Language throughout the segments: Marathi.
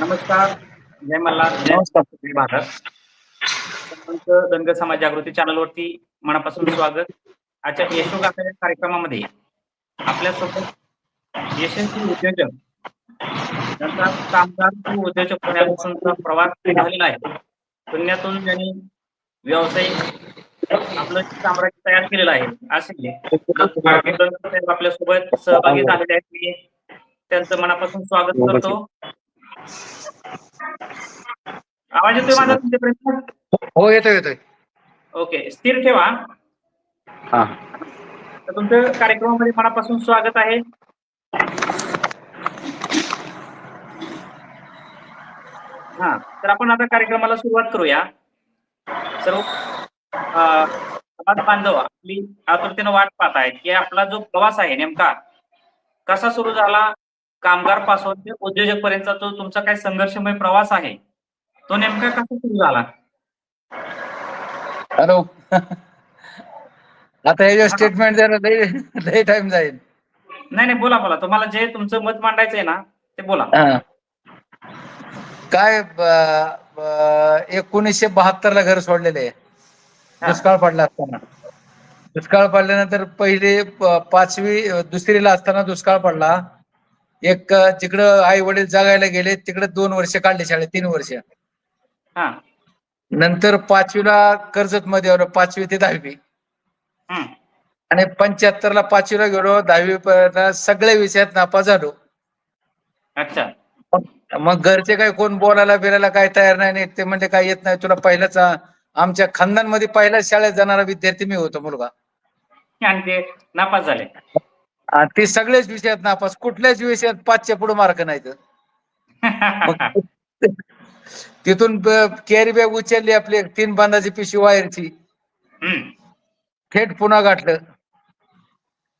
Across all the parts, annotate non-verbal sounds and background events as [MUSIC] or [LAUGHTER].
नमस्कार. जय मल्हार. जय जय भारत. दंग समाज जागृती चॅनलवरती मनापासून स्वागत. आजच्या यशोगाथा या कार्यक्रमामध्ये आपल्यासोबत यशस्वी उद्योजक त्यांचा कामगार उद्योजक होण्यापासूनचा प्रवास झालेला आहे. शून्यातून त्यांनी व्यावसायिक आपलं साम्राज्य तयार केलेलं आहे असे आपल्यासोबत सहभागी झालेले आहेत. मी त्यांचं मनापासून स्वागत करतो. आवाज येतोय माझा तुमच्यापर्यंत हो येतोय येतोय. ओके स्थिर ठेवा. हा. तर तुमचं कार्यक्रमामध्ये मनापासून स्वागत आहे. हा तर आपण आता कार्यक्रमाला सुरुवात करूया. सर्व समाज बांधव आपली आतुरतेनं वाट पाहत आहेत की आपला जो प्रवास आहे नेमका कसा सुरू झाला? कामगारपासून ते उद्योजक पर्यंतचा जो तुमचा काय संघर्षमय प्रवास आहे? तो नेमका कसा सुरू झाला? हॅलो. आता हे जो स्टेटमेंट द्यायला टाइम जाईल. नाही नाही बोला बोला. तुम्हाला जे तुमचं मत मांडायचं आहे ना ते बोला. काय एकोणीसशे बहात्तर ला घर सोडलेले. आहे. दुष्काळ पडला असताना. दुष्काळ पडल्यानंतर पहिली पाचवी दुसरीला असताना दुष्काळ पडला. एक तिकडं आई वडील जगायला गेले तिकडे दोन वर्ष काढले शाळेत तीन वर्ष. हा. नंतर पाचवीला कर्जत मध्ये आलो पाचवी ते दहावी. आणि पंच्याहत्तर ला पाचवीला गेलो दहावी सगळ्या विषयात नापास झालो. अच्छा. मग घरचे काही कोण बोलायला बिरायला काही तयार नाही ते म्हणजे काय येत नाही. तुला पहिलाच आमच्या खानदानमध्ये पहिल्याच शाळेत जाणारा विद्यार्थी मी होतो मुलगा. आणि ते नापास झाले. आणि ते सगळ्याच विषयात नापास. कुठल्याच विषयात पाचच्या पुढे मार्क नाहीत. [LAUGHS] तिथून कॅरी बॅग उचलली आपली तीन बांधाची पिशवी वायरची. थेट पुन्हा गाठलं.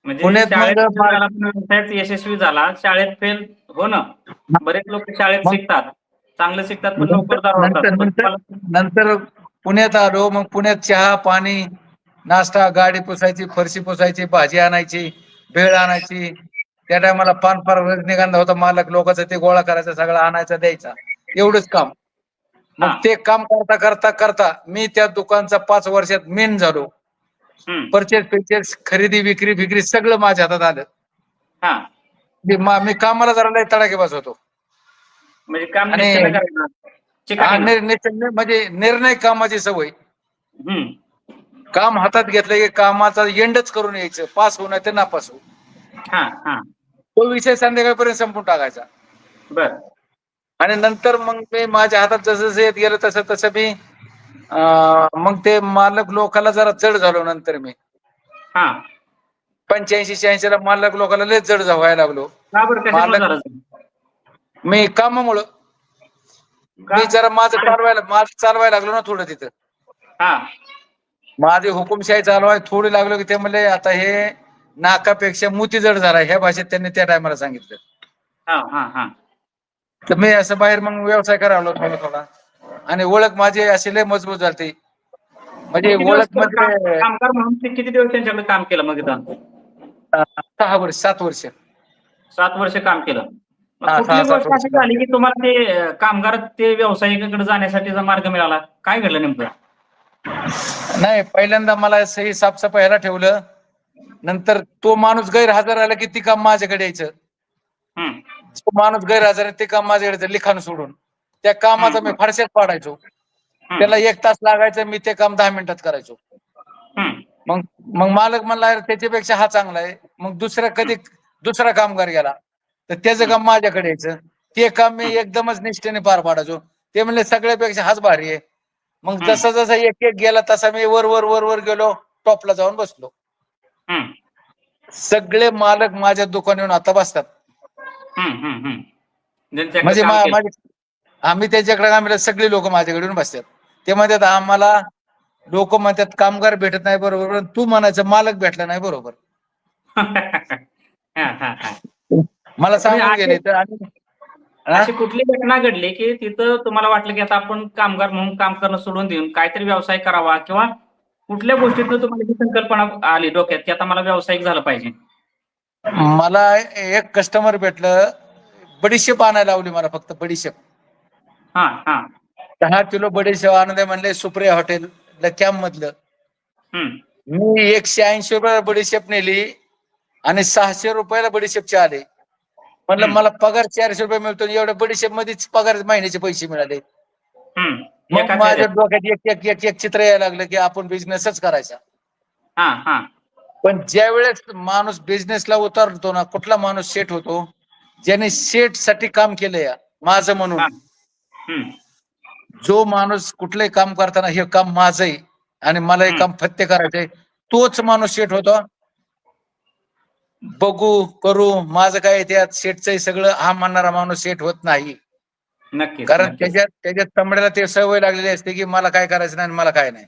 म्हणजे पुण्यात यशस्वी झाला. शाळेत फेल होणं बरेच लोक शाळेत शिकतात. चांगलं शिकतात पण नंतर पुण्यात आलो. मग पुण्यात चहा पाणी नाश्ता गाडी पुसायची फरशी पुसायची भाजी आणायची. भेळ आणायची. त्या टायमाला पान फार रजनीगंधा होता. मालक लोकांचा ते गोळा करायचा सगळं आणायचा द्यायचा. एवढंच काम. मग ते काम करता करता करता मी त्या दुकानचा पाच वर्षात मेन झालो. परचेस पेचेस खरेदी विक्री विक्री सगळं माझ्या हातात आलं. मी कामाला जरा लय तडाखे बस होतो म्हणजे म्हणजे निर्णय कामाची सवय. काम हातात घेतलं की कामाचा एंडच करून यायचं. पास होऊ नाही तर नापास होऊ. हा हा. तो विषय संध्याकाळपर्यंत संपून टाकायचा. बर. आणि नंतर मग मी माझ्या हातात जसं जसं येत गेलं तसं तसं मी मग ते मालक लोकाला जरा जड झालो नंतर मी. हा. पंच्याऐंशी शहाऐंशी ला मालक लोकाला लय जड व्हायला लागलो. मालक- मी कामामुळं? मी जरा माझं चालवायला माझं चालवायला लागलो ना थोडं तिथं. हा. माझी हुकुमशाही चालवाय थोडी लागलो की ते म्हणले आता हे नाकापेक्षा मोती जड झाला. ह्या भाषेत त्यांनी त्या टायमाला सांगितलं. हा हा हा. तर मी असं बाहेर मग व्यवसाय लागलो थोडा थोडा. आणि ओळख माझी अशी लय मजबूत झाली म्हणजे ओळखमध्ये कामगार म्हणून किती दिवस त्यांच्याकडे काम केलं मग सहा वर्ष सात वर्ष. सात वर्ष काम केलं. झाली की तुम्हाला ते कामगार ते व्यावसायिकाकडे जाण्यासाठीचा मार्ग मिळाला? काय घडलं नेमकं? नाही पहिल्यांदा मला सही साफसफाईला ठेवलं. नंतर तो माणूस गैरहजर आला की ती काम माझ्याकडे यायचं. तो माणूस गैरहजर आहे, ते काम माझ्याकडे लिखाण सोडून. त्या कामाचा मी फारशात पाडायचो. त्याला एक तास लागायचं मी ते काम दहा मिनिटात करायचो. मग मग मालक म्हणला "अरे, त्याच्यापेक्षा हा चांगला आहे. मग दुसरा कधी दुसरा कामगार गेला तर त्याचं काम माझ्याकडे यायचं. ते काम मी एकदमच निष्ठेने पार पाडायचो. ते म्हणले सगळ्यापेक्षा हाच भारी आहे. मग. जसा जसा एक एक गेला तसा मी वर वर वर वर गेलो टॉपला जाऊन बसलो. सगळे मालक माझ्या दुकान येऊन आता बसतात म्हणजे केलं. आम्ही त्याच्याकडे आम्ही सगळे लोक माझ्याकडे येऊन बसतात ते म्हणतात आम्हाला लोक म्हणतात कामगार भेटत नाही बरोबर तू म्हणायचं मालक भेटला नाही बरोबर. [LAUGHS] मला सांगून गेले तर आणि हा? अशी कुठली घटना घडली की तिथं तुम्हाला वाटलं की आता आपण कामगार म्हणून काम करणं सोडून देऊन काहीतरी व्यवसाय करावा किंवा कुठल्या गोष्टीतनं तुम्हाला ही संकल्पना आली डोक्यात की आता मला व्यावसायिक झालं पाहिजे? मला एक कस्टमर भेटलं बडीशेप आणायला लावली मला फक्त बडीशेप. हा हा. दहा किलो बडीशेप द्या म्हणले सुप्रिया हॉटेल कॅम्प मधलं. हम्म. मी एकशे ऐंशी रुपयाला बडीशेप नेली आणि सहाशे रुपयाला बडीशेपचे आले. म्हणलं. मला पगार चारशे रुपये मिळतो एवढ्या बडीशेप मध्येच पगार महिन्याचे पैसे मिळाले. मग माझ्या. डोक्यात एक एक एक एक चित्र यायला लागलं की आपण बिझनेसच करायचा. हा हा. पण ज्या वेळेस माणूस बिझनेसला उतरतो ना कुठला माणूस सेट होतो ज्याने सेटसाठी काम केलं या माझं म्हणून. जो माणूस कुठलंही काम करताना हे काम माझं आहे आणि मला हे. काम फत्ते करायचंय तोच माणूस सेट होतो. बघू करू. माझं काय त्यात सेटच सगळं हा म्हणणारा माणूस सेट होत नाही. नक्कीच कारण. त्याच्यात त्याच्यात तंबड्याला ते सवय लागलेली असते की मला काय करायचं नाही आणि मला काय नाही.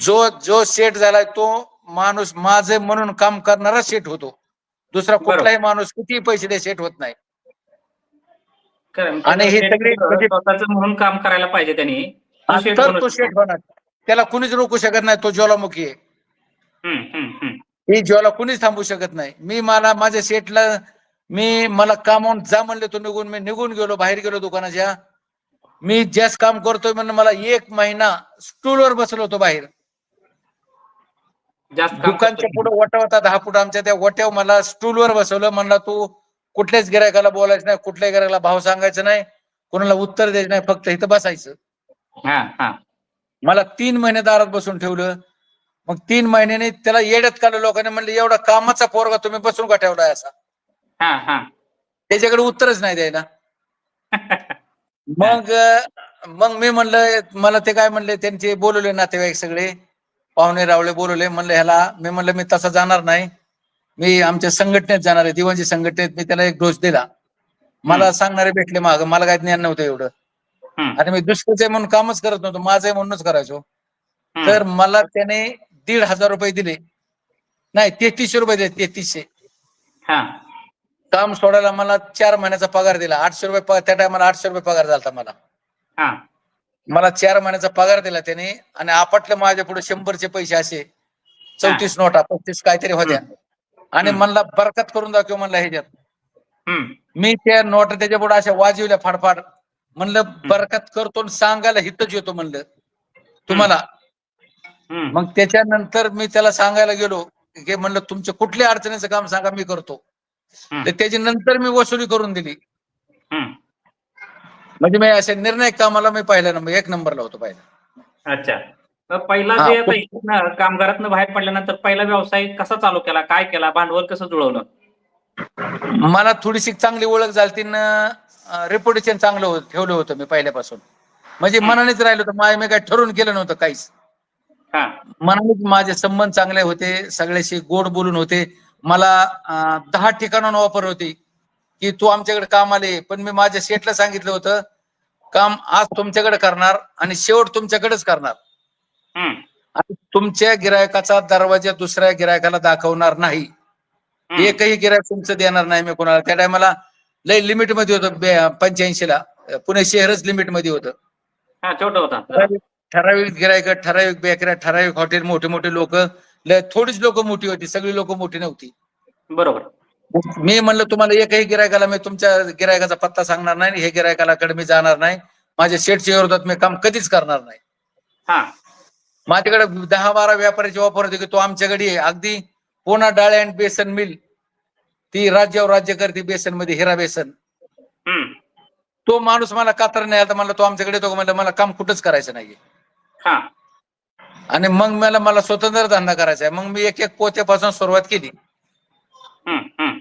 जो जो सेट झालाय तो माणूस माझे म्हणून काम करणारा सेट होतो. दुसरा. कुठलाही माणूस कितीही पैसे दे सेट होत नाही. आणि हे सगळे म्हणजे- स्वतःचं म्हणून काम करायला पाहिजे त्यांनी. तर तो. सेट होणार त्याला कुणीच रोखू शकत नाही तो ज्वालामुखी आहे. ही ज्वाला कुणीच थांबू शकत नाही. मी मला माझ्या सेटला मी मला कामावून जा म्हणले तो निघून मी निघून गेलो बाहेर गेलो दुकानाच्या. मी ज्याच काम करतोय म्हणून मला एक महिना स्टूलवर बसलो होतो बाहेर. जास्त दुकानच्या. पुढे वटा होता दहा फूट आमच्या त्या वट्यावर मला स्टूलवर बसवलं. म्हणला तू कुठल्याच गिरायकाला बोलायचं नाही कुठल्याही गिरायकाला भाव सांगायचं नाही कोणाला उत्तर द्यायचं नाही फक्त इथं बसायचं. हा हा. मला तीन महिने दारात बसून ठेवलं. मग तीन महिन्याने त्याला येड्यात काढलं लोकांनी म्हणलं एवढा कामाचा पोरगा तुम्ही बसून का ठेवलाय असा? त्याच्याकडे उत्तरच नाही द्यायला. मग मग मी म्हणलं मला ते काय म्हणले त्यांचे बोलवले नातेवाईक सगळे. पाहुणे रावळे बोलवले म्हणलं ह्याला मी म्हणलं मी तसा जाणार नाही. मी आमच्या संघटनेत जाणार आहे दिवाणची संघटनेत मी त्याला एक डोस दिला. मला सांगणारे भेटले माग मला काय ज्ञान नव्हतं एवढं. आणि मी दुसऱ्याचं आहे म्हणून कामच करत नव्हतो माझं म्हणूनच करायचो. तर मला त्याने दीड हजार रुपये दिले. नाही तेहतीसशे रुपये दिले तेहतीसशे. हा. काम सोडायला मला चार महिन्याचा पगार दिला. आठशे रुपये पगार त्या टायमाला आठशे रुपये पगार झाला मला. हा. मला चार महिन्याचा पगार दिला त्याने आणि आपटले माझ्या पुढे शंभरचे पैसे असे. चौतीस नोटा पस्तीस काहीतरी होत्या. आणि. म्हणला बरकत करून दाखव म्हणला ह्याच्यात. मी त्या नोटा त्याच्या पुढे अशा वाजवल्या फाडफाड. म्हणलं बरकत करतो सांगायला हितच येतो म्हणलं. तुम्हाला. मग त्याच्यानंतर मी त्याला सांगायला गेलो की म्हणलं तुमच्या कुठल्या अडचणीचं काम सांगा मी करतो. तर त्याची नंतर मी वसुली करून दिली. म्हणजे मी असे निर्णय कामाला मी पहिला नंबर एक नंबरला होतो पहिला. अच्छा. पहिला जे कामगारातनं बाहेर पडल्यानंतर पहिला व्यवसाय कसा चालू केला काय केला भांडवल कसं जुळवलं? मला थोडीशी चांगली ओळख झाली रेप्युटेशन चांगलं ठेवलं होतं मी पहिल्यापासून. म्हणजे मनानेच राहिलो होतं मी काही ठरवून केलं नव्हतं काहीच. मनानेच माझे संबंध चांगले होते सगळ्याशी गोड बोलून होते. मला दहा ठिकाणावर ऑफर होती की तू आमच्याकडे काम आले पण मी माझ्या शेटला सांगितलं होतं काम आज तुमच्याकडे करणार आणि शेवट तुमच्याकडेच करणार. आणि तुमच्या गिरायकाचा दरवाजा दुसऱ्या गिरायकाला दाखवणार नाही. एकही गिरायक तुमचं देणार नाही मी कोणाला. त्या टायमाला लय लिमिटमध्ये होतं पंच्याऐंशी ला पुणे शहरच लिमिटमध्ये होतं छोटा होता. ठराविक गिरायक ठराविक बेकऱ्या ठराविक हॉटेल मोठे मोठे लोक थोडीच लोक मोठी होती सगळी लोक मोठी नव्हती. बरोबर. मी म्हणलं तुम्हाला एकही गिरायकाला मी तुमच्या गिरायकाचा पत्ता सांगणार नाही हे गिरायकाला कडे मी जाणार नाही. माझ्या शेटच्या विरोधात मी काम कधीच करणार नाही. हा. माझ्याकडे दहा बारा व्यापाऱ्याची ऑफर होती की तो आमच्याकडे. अगदी पुणा डाळ अँड बेसन मिल. ती राज्यावर राज्य करते बेसनमध्ये हिरा बेसन. तो माणूस मला कातर नाही आता म्हणलं तो आमच्याकडे का? म्हणलं मला काम कुठंच करायचं नाहीये. हा. आणि मग मला मला स्वतंत्र धंदा करायचा आहे. मग मी एक एक पोत्यापासून सुरुवात केली.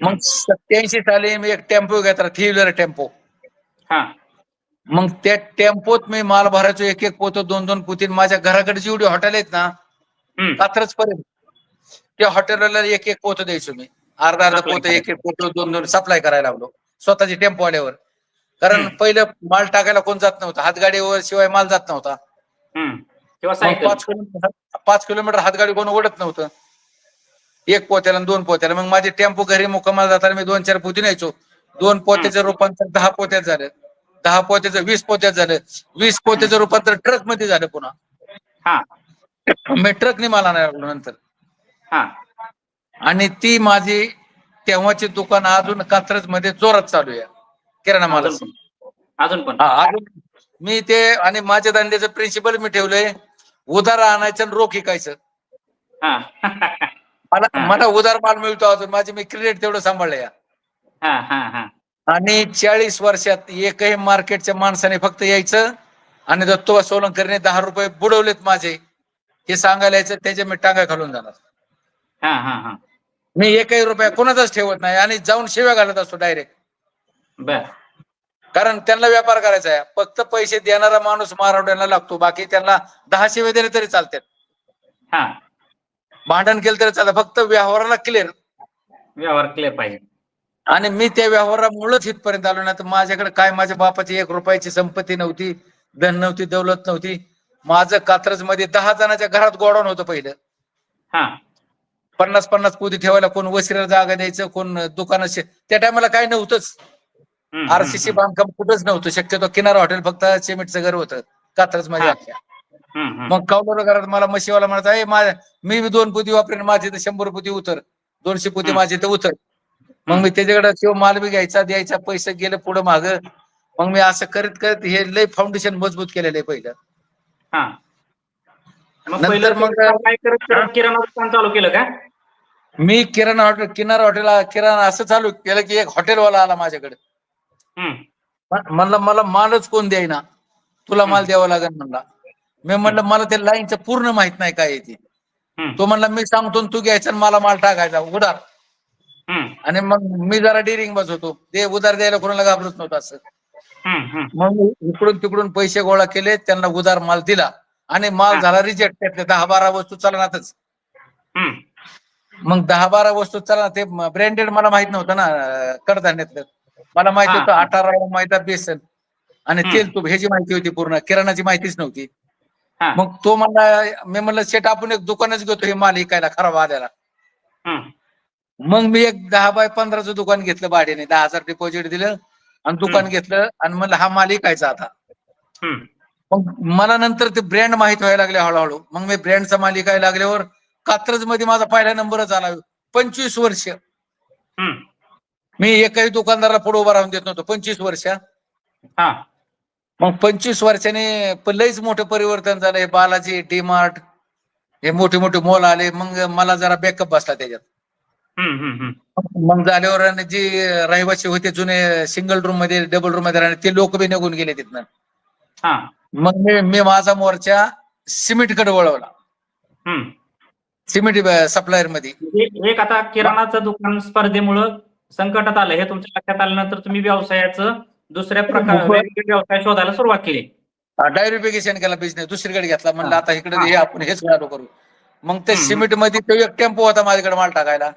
मग सत्याऐंशी साली मी एक टेम्पो घेतला थ्री व्हीलर टेम्पो. हा. मग त्या टेम्पोत मी माल भरायचो एक एक पोतं दोन दोन पोतीन माझ्या घराकडे जेवढी हॉटेल आहेत ना कात्रच पर्यंत त्या हॉटेलला एक एक पोतं द्यायचो मी. अर्धा अर्धा पोतं एक एक पोतं दोन दोन सप्लाय करायला लागलो. स्वतःची टेम्पो आल्यावर. कारण. पहिलं माल टाकायला कोण जात नव्हतं. हातगाडीवर शिवाय माल जात नव्हता. किंवा सायकल. पाच किलोमीटर पाच किलोमीटर हातगाडी कोण ओढत नव्हतं. एक पोत्याला दोन पोत्याला. मग माझे टेम्पो घरी मुक्कामाला जाताना मी दोन चार पोती न्यायचो. दोन पोत्याचं रूपांतर दहा पोत्यात झालं. दहा पोत्याचं वीस पोत्यात झालं. वीस पोत्याचं रूपांतर ट्रकमध्ये झालं पुन्हा. हा. मी ट्रकने मला नाही लागलो नंतर. हा. आणि ती माझी तेव्हाची दुकान अजून कात्रजमध्ये जोरात चालू आहे. किराणा मालाचं. अजून पण. अजून. मी ते आणि माझ्या धंद्याचं प्रिन्सिपल मी ठेवलंय. उधार आणायचं आणि रोख विकायचं. हा. मला. मला उधार माल मिळतो अजून. माझी मी क्रेडिट तेवढं सांभाळलंय हा हा हा. आणि चाळीस वर्षात एकही मार्केटच्या माणसाने फक्त यायचं आणि दत्तोबा सोलंकरने दहा रुपये बुडवलेत माझे. हे सांगायला यायचं त्याचे मी टांगा घालून जाणार. मी एकही रुपया कोणाचाच ठेवत नाही आणि जाऊन शिव्या घालत असतो डायरेक्ट बर. कारण त्यांना व्यापार करायचा आहे. फक्त पैसे देणारा माणूस मारवड्याला लागतो. बाकी त्यांना दहा शिवे दिले तरी चालतात. हा. भांडण केलं तरी चालतं. फक्त व्यवहाराला क्लिअर व्यवहार क्लिअर पाहिजे. आणि मी त्या व्यवहारामुळेच इथपर्यंत आलो ना तर माझ्याकडे काय? माझ्या बापाची एक रुपयाची संपत्ती नव्हती. धन नव्हती दौलत नव्हती. माझं कात्रजमध्ये दहा जणांच्या घरात गोडाऊन होतं पहिलं. हा. पन्नास पन्नास पोती ठेवायला कोण वशिरा जागा द्यायचं कोण दुकानं शे- त्या टायमाला काय नव्हतंच. आरसीसी बांधकाम कुठंच नव्हतं. शक्यतो किनारा हॉटेल फक्त सिमेंटचं घर होतं. कात्रजमध्ये हा. अख्ख्या. मग कौलर घरात मला म्हशीवाला म्हणत "ए, माझ्या मी दोन पोती वापरेन माझे तर शंभर पोती उतर. दोनशे पोती. माझे तर उतर. मग मी त्याच्याकडे किंवा माल बी घ्यायचा द्यायचा पैसे गेले पुढे माग. मग मी असं करत करत हे लय फाउंडेशन मजबूत केलेलं आहे पहिलं. मग नंतर मग- किराणा चालू केलं का? मी किराणा हॉटेल किनारा हॉटेल किराणा असं चालू केलं की एक हॉटेलवाला आला माझ्याकडे. म्हणलं मला मालच कोण द्यायना तुला माल द्यावा लागेल म्हणला. मी म्हणलं मला त्या लाईनचं पूर्ण माहीत नाही काय आहे ते. म्हणला मी सांगतो तू घ्यायचा आणि मला माल टाकायचा. उधार. आणि मग मी जरा डिरिंग बस होतो. ते उधार द्यायला कोणाला घाबरत नव्हतं असं. मग इकडून तिकडून पैसे गोळा केले त्यांना उधार माल दिला. आणि माल. झाला रिजेक्ट त्यातले दहा बारा वस्तू चालनातच. मग दहा बारा वस्तू चला ते ब्रँडेड मला माहीत नव्हतं ना कडधान्यातलं. मला माहिती होतं. आटा रवा मैदा बेसन आणि. तेल तूप ह्याची माहिती होती पूर्ण. किराणाची माहितीच नव्हती. मग तो म्हणला मी म्हणलं शेट आपण एक दुकानच घेतो हे माल इकायला खराब आल्याला मग मी एक दहा बाय पंधराचं दुकान घेतलं भाड्याने. दहा हजार डिपॉझिट दिलं आणि दुकान घेतलं आणि म्हणलं हा माल इकायचा आता. मग मला नंतर ते ब्रँड माहीत व्हायला लागले हळूहळू. मग मी ब्रँडचा माल इकायला लागल्यावर कात्रजमध्ये माझा पहिला नंबरच आला. पंचवीस वर्ष. मी एकही दुकानदाराला पुढे उभा राहून देत नव्हतो. पंचवीस वर्ष. हा. मग पंचवीस वर्षाने लईच मोठं परिवर्तन झालं. हे बालाजी डी मार्ट हे मोठे मोठे मॉल आले. मग मला जरा बॅकअप बसला त्याच्यात. मग झाल्यावर आणि जे रहिवासी होते जुने सिंगल रूममध्ये डबल रूममध्ये ते लोक बी निघून गेले तिथनं. मग मी मी माझा मोर्चा सिमेंटकडे वळवला. सिमेंट सप्लायरमध्ये. एक आता किराणाचं दुकान स्पर्धेमुळं संकटात आलं हे तुमच्या लक्षात आल्यानंतर तुम्ही व्यवसायाचं दुसऱ्या प्रकार. वेगवेगळे व्यवसाय शोधायला सुरुवात केली. डायरिफिकेशन केला बिझनेस दुसरीकडे घेतला. म्हणलं हा. आता इकडे हा. हे आपण हेच चालू करू. मग ते. सिमेंटमध्ये तो एक टेम्पो होता माझ्याकडे माल टाकायला.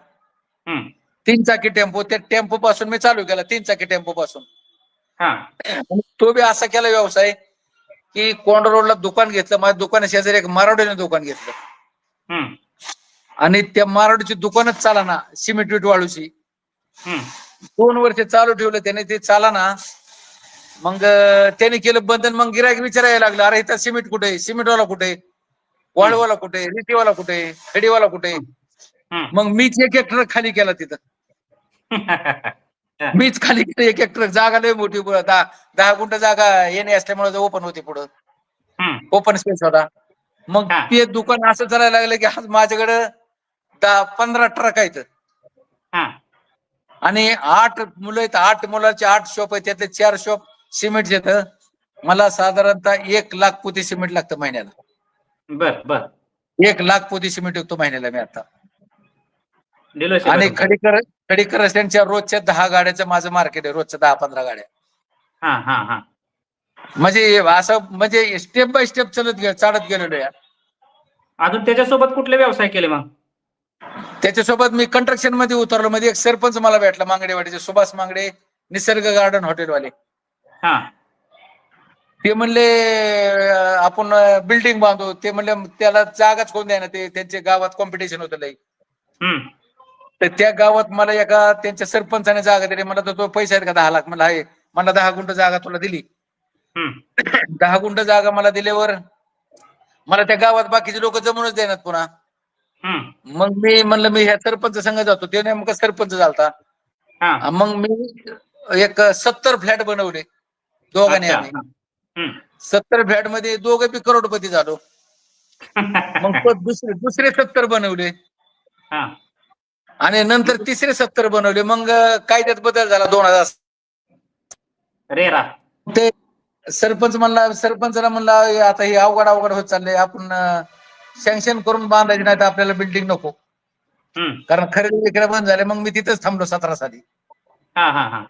तीन चाकी टेम्पो त्या टेम्पो पासून मी चालू केला तीन चाकी टेम्पो पासून. हा. तो बी असा केला व्यवसाय की कोंड रोडला दुकान घेतलं माझ्या दुकाना शेजारी एक मारवडीने दुकान घेतलं. हम्म, आणि त्या मारवडीची दुकानच चाला ना सिमेंट विट वाळूची. दोन वर्ष चालू ठेवलं त्याने ते चाला ना मग त्याने केलं बंधन मग गिरायक विचारायला लागलं अरे इथं सिमेंट कुठे? सिमेंटवाला कुठे? वाळूवाला कुठे? रेतीवाला कुठे आहे? खडीवाला कुठे. मग मीच एक एक ट्रक खाली केला तिथं [LAUGHS] मीच खाली केलं एक एक ट्रक जागा लय मोठी दहा दहा गुंठ जागा येणे असल्यामुळे ओपन होती पुढं ओपन स्पेस होता मग. ते दुकान असं चालायला लागलं की आज माझ्याकडे दहा पंधरा ट्रक आहेत आणि आठ मुलं आहेत आठ मुलाचे आठ शॉप आहेत त्यातले चार शॉप सिमेंट येत मला साधारणतः एक लाख पोती सिमेंट लागतं महिन्याला. बर बर. एक लाख पोती सिमेंट विकतो महिन्याला मी आता. आणि. खडीकर खडीकर रस्त्यांच्या रोजच्या दहा गाड्याचं माझं मार्केट आहे रोजच्या दहा पंधरा गाड्या. हा हा हा. म्हणजे असं म्हणजे स्टेप बाय स्टेप चलत गे चालत गेलेलो या अजून त्याच्यासोबत कुठले व्यवसाय केले मग? त्याच्यासोबत मी कंस्ट्रक्शनमध्ये उतरलो. मध्ये एक सरपंच मला भेटला मांगडेवाडीचे सुभाष मांगडे निसर्ग गार्डन हॉटेलवाले हा. ते म्हणले आपण बिल्डिंग बांधू. ते म्हणले त्याला जागाच कोण द्यायना ते त्यांच्या गावात कॉम्पिटिशन होतं लई. तर त्या गावात मला एका त्यांच्या सरपंचाने जागा दिली. मला तर तो पैसे आहेत का दहा लाख? मला आहे. मला दहा गुंठ जागा तुला दिली. दहा गुंठ जागा मला दिल्यावर मला त्या गावात बाकीचे लोक जमूनच देणार पुन्हा. मग मी म्हणलं मी ह्या सरपंच संघ जातो. ते नेमका सरपंच झालता. मग मी एक सत्तर फ्लॅट बनवले दोघांनी आम्ही. सत्तर फ्लॅटमध्ये दोघं बी करोडपती झालो. मग दुसरे दुसरे सत्तर बनवले. हा. आणि नंतर तिसरे सत्तर बनवले. मग कायद्यात बदल झाला? दोन हजार रेरा ते सरपंच म्हणला सरपंचाला म्हणला "हे आता हे अवघड अवघड होत चाललंय. आपण सँक्शन करून बांधायचे नाही तर आपल्याला बिल्डिंग नको. कारण खरेदी विक्री बंद झाले मग मी तिथंच थांबलो सतरा साली. हा हा हा.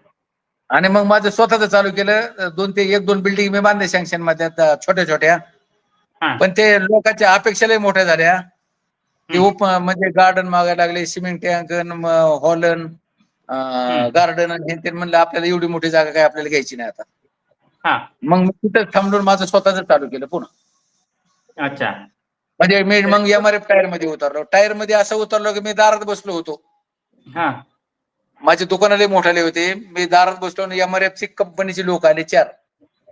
आणि मग माझं स्वतःच चालू केलं दोन ते एक दोन बिल्डिंग मी बांधले सँक्शनमध्ये छोट्या छोट्या. पण ते लोकांच्या अपेक्षा लय मोठ्या झाल्या. ते. उप म्हणजे गार्डन मागायला लागले सिमेंट टँक हॉलन. गार्डन हे म्हणलं आपल्याला एवढी मोठी जागा काय आपल्याला घ्यायची नाही आता. मग मी तिथं थांबून माझं स्वतःच चालू केलं पुन्हा. अच्छा. म्हणजे मी मग एम आर एफ टायरमध्ये उतरलो. टायरमध्ये असं उतरलो की मी दारात बसलो होतो. हा. माझे दुकानाले मोठाले होते. मी दारात बसलो आणि एम आर एफ ची कंपनीचे लोक आले चार.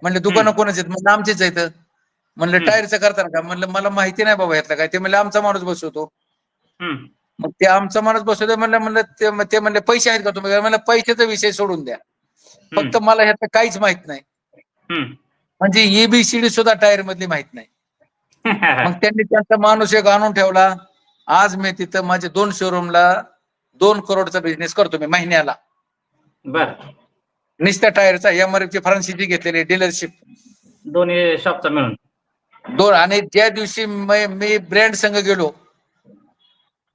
म्हणले दुकानं. कोणाचे आहेत? म्हणलं आमचेच आहेत. म्हणलं. टायरचं करताना का? म्हणलं मला माहिती नाही बाबा ह्यातलं काय. ते म्हणले आमचा माणूस बसवतो. मग ते आमचा माणूस बसवतो म्हणलं म्हणलं ते म्हणले पैसे आहेत का तुम्ही? म्हणलं पैशाचा विषय सोडून द्या. फक्त मला ह्यातलं काहीच माहीत नाही. म्हणजे एबीसीडी सुद्धा टायर मधली माहीत नाही. [LAUGHS] मग त्यांनी त्यांचा माणूस एक आणून ठेवला. आज मी तिथं माझे दोन शोरूमला दोन करोडचा बिझनेस करतो मी महिन्याला. बर. निस्त्या टायरचा एम आर ची फ्रान्सिटी घेतलेली डीलरशिप दोन्ही शॉपचा मिळून. दोन आणि ज्या दिवशी मी मी ब्रँड संघ गेलो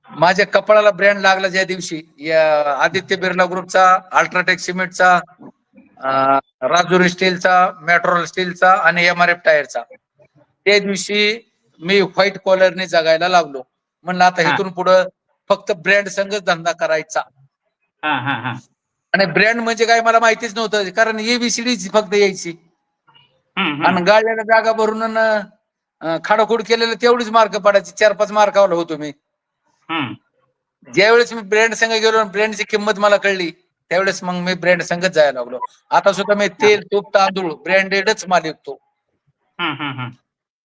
माझ्या कपाळाला ब्रँड लागला ज्या दिवशी. या आदित्य बिर्ला ग्रुपचा अल्ट्राटेक सिमेंटचा अं, राजुरी स्टीलचा मेट्रोल स्टीलचा आणि एम आर एफ टायरचा त्या दिवशी मी व्हाईट कॉलरने जगायला लागलो. म्हणलं आता. इथून पुढं फक्त ब्रँड संघच धंदा करायचा. आणि ब्रँड म्हणजे काय मला माहितीच नव्हतं कारण एबीसीडी फक्त यायची. आणि. गाड्याला जागा भरून खाडाखोड केलेलं तेवढीच मार्क पडायची चार पाच मार्कावर होतो मी. ज्यावेळेस मी ब्रँड संघ गेलो ब्रँडची किंमत मला कळली त्यावेळेस मग मी ब्रँड संघच जायला लागलो. आता सुद्धा मी तेल तूप तांदूळ ब्रँडेडच माल विकतो.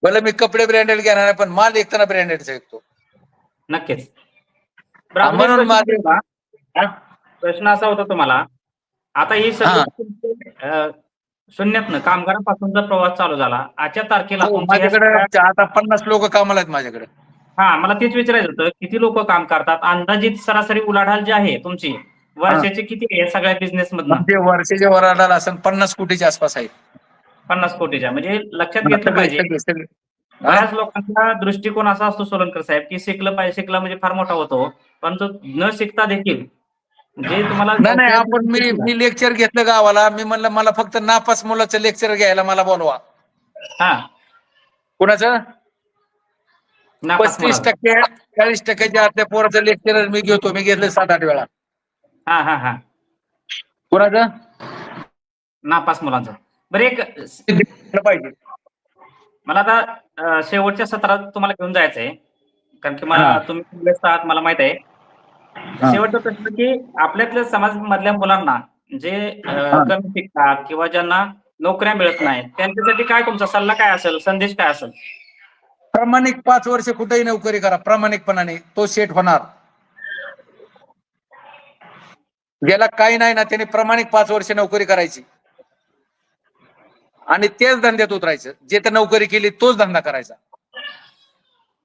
भले मी कपडे ब्रँडेड घेणार नाही पण माल विकताना ब्रँडेडचा विकतो नक्कीच बरं, म्हणून माझे-. हा? प्रश्न असा होता तुम्हाला आता ही हा. सगळी शून्यातनं कामगारांपासूनचा प्रवास चालू झाला आजच्या तारखेला हो, तुमच्या या माझ्याकडे सगळ्या- आता पन्नास लोक कामाला आहेत माझ्याकडे हा मला तेच विचारायचं होतं किती लोक काम करतात अंदाजित सरासरी उलाढाल जी आहे तुमची वर्षाची किती आहे या सगळ्या बिझनेस मधनं म्हणजे वर्षाच्या वराडाला असं पन्नास कोटीच्या आसपास आहे पन्नास कोटीच्या. म्हणजे लक्षात घेतलं पाहिजे. बऱ्याच लोकांचा दृष्टिकोन असा असतो सोलनकर साहेब की शिकलं पाहिजे शिकला म्हणजे फार मोठा होतो. परंतु न शिकता देखील जे तुम्हाला नाही आपण मी मी लेक्चर घेतलं गावाला. मी म्हणलं मला फक्त नापास मुलाचं लेक्चर घ्यायला मला बोलवा. हा. कुणाचं? पस्तीस. टक्के चाळीस टक्क्याच्या आतल्या पोराचं लेक्चर मी घेतो. मी घेतलं सात आठ वेळा. हा हा हा. कुणाचं? नापास मुलांचा. बरं एक पाहिजे. मला आता शेवटच्या सत्रात तुम्हाला घेऊन जायचंय. कारण की मला. तुम्ही आहात मला माहीत आहे. शेवटचा प्रश्न की आपल्यातल्या समाज मधल्या मुलांना जे. कमी शिकतात किंवा ज्यांना नोकऱ्या मिळत नाहीत त्यांच्यासाठी काय तुमचा सल्ला काय असेल संदेश काय असेल? प्रामाणिक पाच वर्ष कुठेही नोकरी करा प्रामाणिकपणाने तो सेट होणार. ज्याला काही नाही ना त्याने प्रामाणिक पाच वर्ष नोकरी करायची. आणि तेच धंद्यात उतरायचं. जे तर नोकरी केली तोच धंदा करायचा.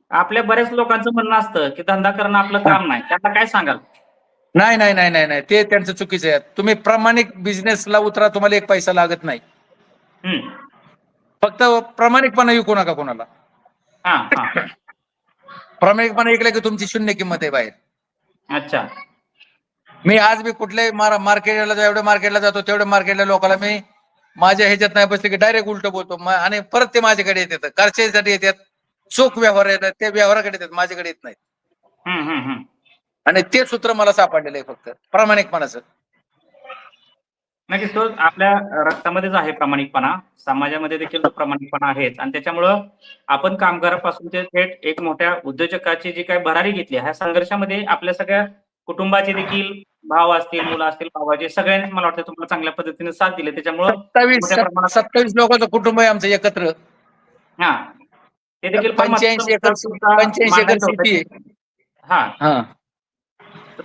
आपल्या बऱ्याच लोकांचं म्हणणं असतं की धंदा करणं आपलं काम नाही. त्यांना काय सांगाल? नाही नाही नाही नाही नाही. ते त्यांचं चुकीचं आहे. तुम्ही प्रामाणिक बिझनेसला उतरा तुम्हाला एक पैसा लागत नाही. हम्म. फक्त प्रामाणिकपणा विकू नका कोणाला. हा हा. प्रामाणिकपणा ऐकलं की तुमची शून्य किंमत आहे बाहेर. अच्छा. मी आज मी कुठल्याही मार- मार्केटला जेवढ्या मार्केटला जातो तेवढ्या मार्केटला लोकांना मी माझ्या ह्याच्यात नाही बसले की डायरेक्ट उलट बोलतो. आणि परत ते माझ्याकडे येतात. खर्चासाठी येतात. चोख व्यवहार येतात. त्या व्यवहाराकडे येतात. माझ्याकडे येत नाहीत. आणि ते सूत्र मला सापडलेलं आहे फक्त. प्रामाणिकपणाचं नक्कीच तो आपल्या रक्तामध्येच आहे प्रामाणिकपणा. समाजामध्ये देखील प्रामाणिकपणा आहेच. आणि त्याच्यामुळं आपण कामगारापासून ते थेट एक मोठ्या उद्योजकाची जी काही भरारी घेतली ह्या संघर्षामध्ये आपल्या सगळ्या कुटुंबाचे देखील भाव असतील मुलं असतील भावाचे सगळ्यांनीच मला वाटतं तुम्हाला चांगल्या पद्धतीने साथ दिली. त्याच्यामुळं सत्तावीस लोकांचं कुटुंब आहे आमचं एकत्र. हा. ते देखील पंच्याऐंशी एकर पंच्याऐंशी एकर. शेती हा.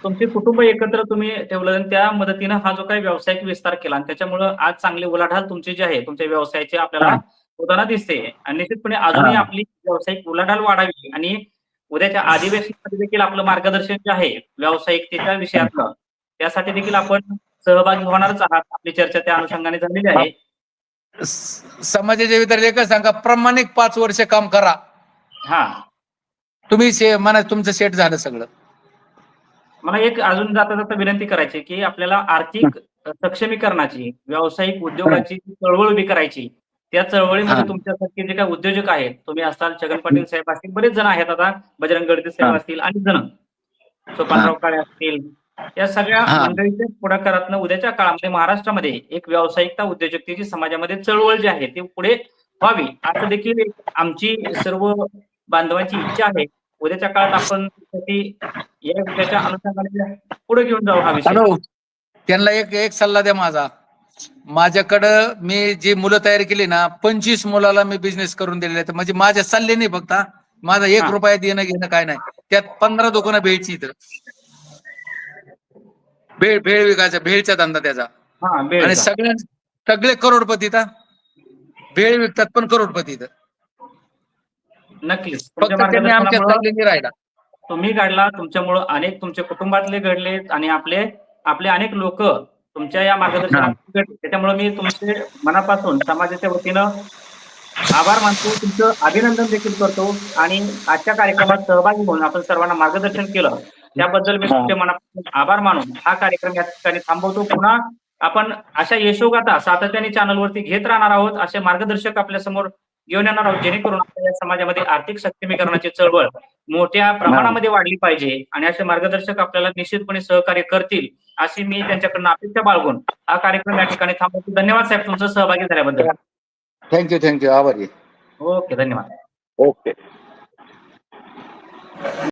तुमचे कुटुंब एकत्र तुम्ही ठेवलं आणि त्या मदतीनं हा जो काही व्यावसायिक विस्तार केला आणि त्याच्यामुळं आज चांगली उलाढाल तुमची जी आहे तुमच्या व्यवसायाची आपल्याला. होताना दिसते. आणि निश्चितपणे अजूनही. आपली व्यावसायिक उलाढाल वाढावी आणि उद्याच्या अधिवेशनामध्ये देखील आपलं मार्गदर्शन जे आहे व्यावसायिकतेच्या विषयातलं त्यासाठी देखील आपण सहभागी होणारच आहात. आपली चर्चा त्या अनुषंगाने झालेली आहे. समाजाच्या वितरण एकच सांगा प्रामाणिक पाच वर्ष काम करा. हा. तुम्ही म्हणा तुमचं सेट झालं सगळं. मला एक अजून जाता जाता विनंती करायची की आपल्याला आर्थिक सक्षमीकरणाची व्यावसायिक उद्योगाची चळवळ उभी करायची त्या चळवळीमध्ये. तुमच्यासारखे जे काही उद्योजक आहेत तुम्ही असाल छगन पाटील साहेब असतील बरेच जण आहेत आता बजरंग गडदे साहेब. असतील आणि जण. सोपानराव काळे असतील. या सगळ्या. मंडळीच्या पुढाकारातनं उद्याच्या काळामध्ये महाराष्ट्रामध्ये एक व्यावसायिकता उद्योजकतेची समाजामध्ये चळवळ जी आहे ती पुढे व्हावी. असं देखील आमची सर्व बांधवांची इच्छा आहे. उद्याच्या काळात आपण या विषयाच्या अनुषंगाने पुढे घेऊन जाऊ हा विषय. त्यांना एक एक सल्ला द्या माझा. माझ्याकडं मी जी मुलं तयार केली ना पंचवीस मुलाला मी बिझनेस करून दिलेले आहेत. म्हणजे माझे सल्ले नाही फक्त. माझा एक. रुपया देणं घेणं काय नाही. त्यात पंधरा दुकानं भेळची इथं. भेळ भेळ विकायचा भेळचा धंदा त्याचा. हा आणि. सगळ्या सगळे करोडपती भेळ विकतात पण करोडपती इथं. नक्कीच. फक्त त्यांनी आमच्या नाही राहिला. तुम्ही घडला तुमच्यामुळं अनेक तुमच्या कुटुंबातले घडले आणि आपले आपले अनेक लोक तुमच्या या मार्गदर्शनात त्याच्यामुळे मी तुमचे मनापासून समाजाच्या वतीनं आभार मानतो. तुमचं अभिनंदन देखील करतो. आणि आजच्या कार्यक्रमात सहभागी होऊन आपण सर्वांना मार्गदर्शन केलं त्याबद्दल मी तुमच्या मनापासून आभार मानून हा कार्यक्रम या ठिकाणी थांबवतो. पुन्हा आपण अशा यशोगाथा सातत्याने चॅनलवरती घेत राहणार आहोत असे मार्गदर्शक आपल्यासमोर घेऊन येणार आहोत. जेणेकरून आपल्या समाजामध्ये आर्थिक सक्षमीकरणाची चळवळ मोठ्या प्रमाणामध्ये वाढली पाहिजे आणि असे मार्गदर्शक आपल्याला निश्चितपणे सहकार्य करतील अशी मी त्यांच्याकडनं अपेक्षा बाळगून हा कार्यक्रम या ठिकाणी थांबवतो. धन्यवाद साहेब तुमचं सहभागी झाल्याबद्दल. थँक्यू थँक्यू आभारी ओके धन्यवाद. ओके.